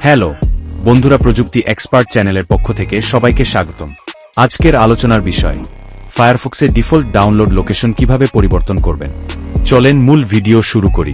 Hello, বন্ধুরা প্রযুক্তি expert চ্যানেলের পক্ষ থেকে সবাইকে স্বাগতম। আজকের আলোচনার বিষয়, ফায়ারফক্সের ডিফল্ট ডাউনলোড লোকেশন কীভাবে পরিবর্তন করবেন? চলেন মূল ভিডিও শুরু করি।